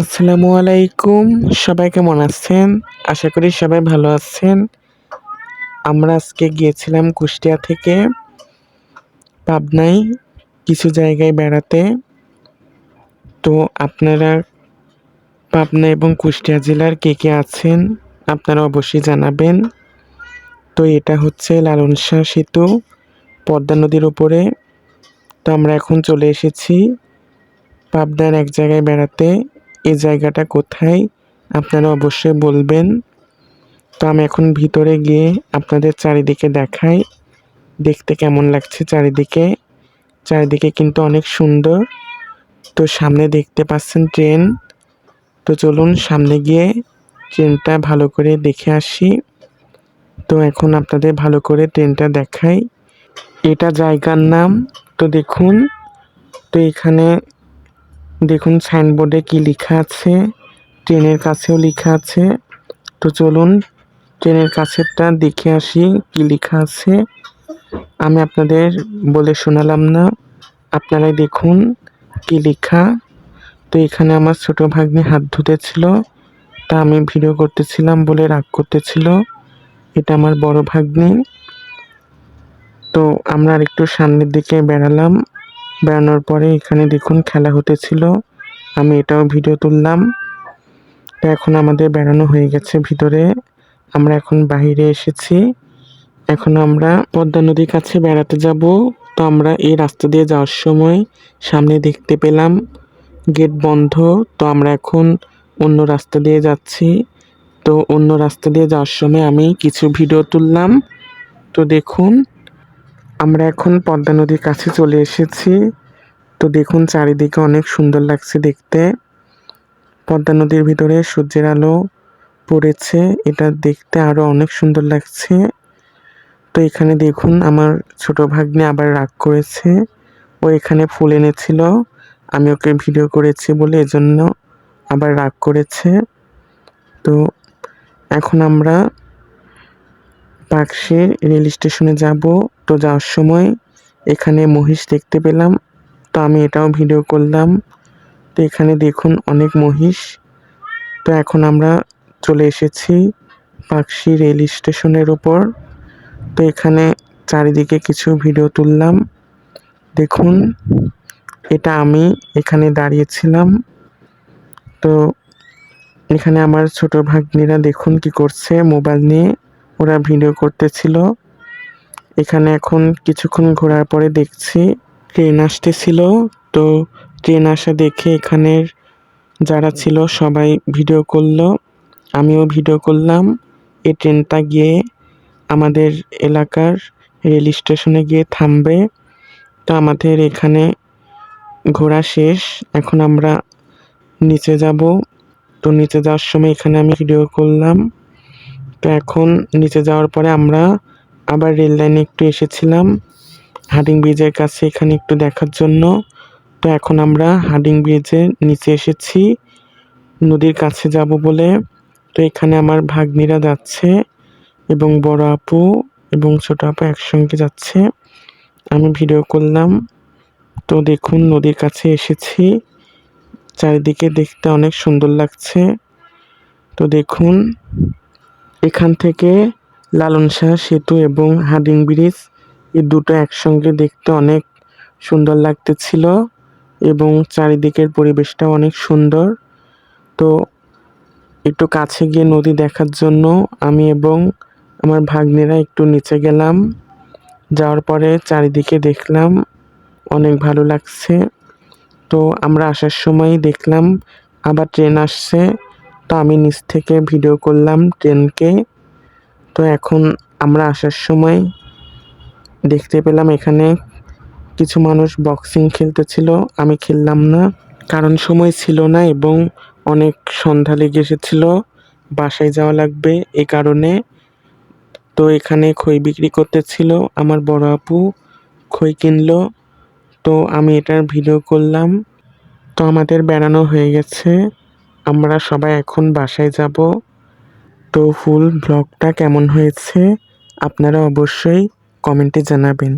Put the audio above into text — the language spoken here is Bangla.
আসসালামু আলাইকুম। সবাই কেমন আছেন? আশা করি সবাই ভালো আছেন। আমরা আজকে গিয়েছিলাম কুষ্টিয়া থেকে পাবনায় কিছু জায়গায় বেড়াতে। তো আপনারা পাবনা এবং কুষ্টিয়া জেলার কে কে আছেন আপনারা অবশ্যই জানাবেন। তো এটা হচ্ছে লালন শাহ সেতু, পদ্মা নদীর উপরে। তো আমরা এখন চলে এসেছি পাবনার এক জায়গায় বেড়াতে। এই জায়গাটা কোথায়? আপনারা অবশ্যই বলবেন। তো আমি এখন ভিতরে গিয়ে আপনাদের চারিদিকে দেখাই। দেখতে কেমন লাগছে চারিদিকে? চারিদিকে কিন্তু অনেক সুন্দর। তো সামনে দেখতে পাচ্ছেন ট্রেন। তো চলুন সামনে গিয়ে ট্রেনটা ভালো করে দেখে আসি। তো এখন আপনাদের ভালো করে ট্রেনটা দেখাই। এটা জায়গার নাম। তো দেখুন, তো এখানে দেখুন সাইনবোর্ডে কি লেখা আছে? ট্রেনের কাছেও লেখা আছে। তো চলুন, ট্রেনের কাছেরটা দেখে আসি কি লেখা আছে। আমি আপনাদের বলে শোনালাম না। আপনারাই দেখুন কি লেখা। তো এখানে আমার ছোট ভাগ্নে হাত ধুতেছিল। তা আমি ভিডিও করতেছিলাম বলে রাগ করতেছিল। এটা আমার বড় ভাগ্নে। তো আমরা আরেকটু সামনের দিকে বেড়ালাম। বেড়ানোর পরে এখানে দেখুন খেলা হতেছিল। আমি এটাও ভিডিও তুললাম। তো এখন আমাদের বেড়ানো হয়ে গেছে ভিতরে। আমরা এখন বাইরে এসেছি। এখন আমরা পদ্মা নদীর কাছে বেড়াতে যাব। তো আমরা এই রাস্তা দিয়ে যাওয়ার সময় সামনে দেখতে পেলাম গেট বন্ধ। তো আমরা এখন অন্য রাস্তা দিয়ে যাচ্ছি। তো অন্য রাস্তা দিয়ে যাওয়ার সময় আমি কিছু ভিডিও তুললাম। তো দেখুন আমরা এখন পদ্মা নদীর কাছে চলে এসেছি। তো দেখুন, চারিদিকে অনেক সুন্দর লাগছে দেখতে। পদ্মা নদীর ভিতরে সূর্যের আলো পড়েছে, এটা দেখতে আরও অনেক সুন্দর লাগছে। তো এখানে দেখুন, আমার ছোট ভাগ্নে আবার রাগ করেছে। ও এখানে ফুল এনেছিল, আমি ওকে ভিডিও করেছি বলে এজন্য আবার রাগ করেছে। তো এখন আমরা পাকশির রেল স্টেশনে যাব। তো যাওয়ার সময় এখানে মহিষ দেখতে পেলাম। তো আমি এটাও ভিডিও করলাম। তো এখানে দেখুন অনেক মহিষ। তো এখন আমরা চলে এসেছি পাকশি রেল স্টেশনের ওপর তো এখানে চারিদিকে কিছু ভিডিও তুললাম। দেখুন, এটা আমি এখানে দাঁড়িয়েছিলাম। তো এখানে আমার ছোট ভাগ্নিরা দেখুন কি করছে মোবাইল নিয়ে। ওরা ভিডিও করতেছিল। এখানে এখন কিছুক্ষণ ঘোরার পরে দেখছি ট্রেন আসতেছিল। তো ট্রেন আসা দেখে এখানের যারা ছিল সবাই ভিডিও করল। আমিও ভিডিও করলাম। এই ট্রেনটা গিয়ে আমাদের এলাকার রেল স্টেশনে গিয়ে থামবে। তো আমাদের এখানে ঘোরা শেষ। এখন আমরা নিচে যাব। তো নিচে যাওয়ার সময় এখানে আমি ভিডিও করলাম। তো এখন নিচে যাওয়ার পরে আমরা আবার রেল লাইনে একটু এসেছিলাম। হাডিং ব্রিজের কাছে এখানে একটু দেখার জন্য। তো এখন আমরা হাডিং ব্রিজের নিচে এসেছি। নদীর কাছে যাব বলে। তো এখানে আমার ভাগ্নিরা যাচ্ছে এবং বড় আপু এবং ছোট আপু একসঙ্গে যাচ্ছে। আমি ভিডিও করলাম। তো দেখুন, নদীর কাছে এসেছি। চারিদিকে দেখতে অনেক সুন্দর লাগছে। তো দেখুন, এখান থেকে লালন শাহ, সেতু এবং হাডিং ব্রিজ এই দুটো একসঙ্গে দেখতে অনেক সুন্দর লাগতেছিল এবং চারিদিকের পরিবেশটা অনেক সুন্দর। তো একটু কাছে গিয়ে নদী দেখার জন্য আমি এবং আমার ভাগ্নেরা একটু নিচে গেলাম। যাওয়ার পরে চারিদিকে দেখলাম অনেক ভালো লাগছে। তো আমরা আসার সময় দেখলাম আবার ট্রেন আসছে। তো আমি নিচ থেকে ভিডিও করলাম ট্রেনকে। তো এখন আমরা আসার সময় দেখতে পেলাম এখানে কিছু মানুষ বক্সিং খেলতেছিল। আমি খেললাম না, কারণ সময় ছিল না এবং অনেক সন্ধ্যা লেগে এসেছিল। বাসায় যাওয়া লাগবে এ কারণে। তো এখানে খই বিক্রি করতেছিল, আমার বড় আপু খই কিনলো। তো আমি এটার ভিডিও করলাম। তো আমাদের বেড়ানো হয়ে গেছে। আমরা সবাই এখন বাসায় যাব। তো ফুল ব্লগটা কেমন হয়েছে আপনারা অবশ্যই কমেন্টে জানাবেন।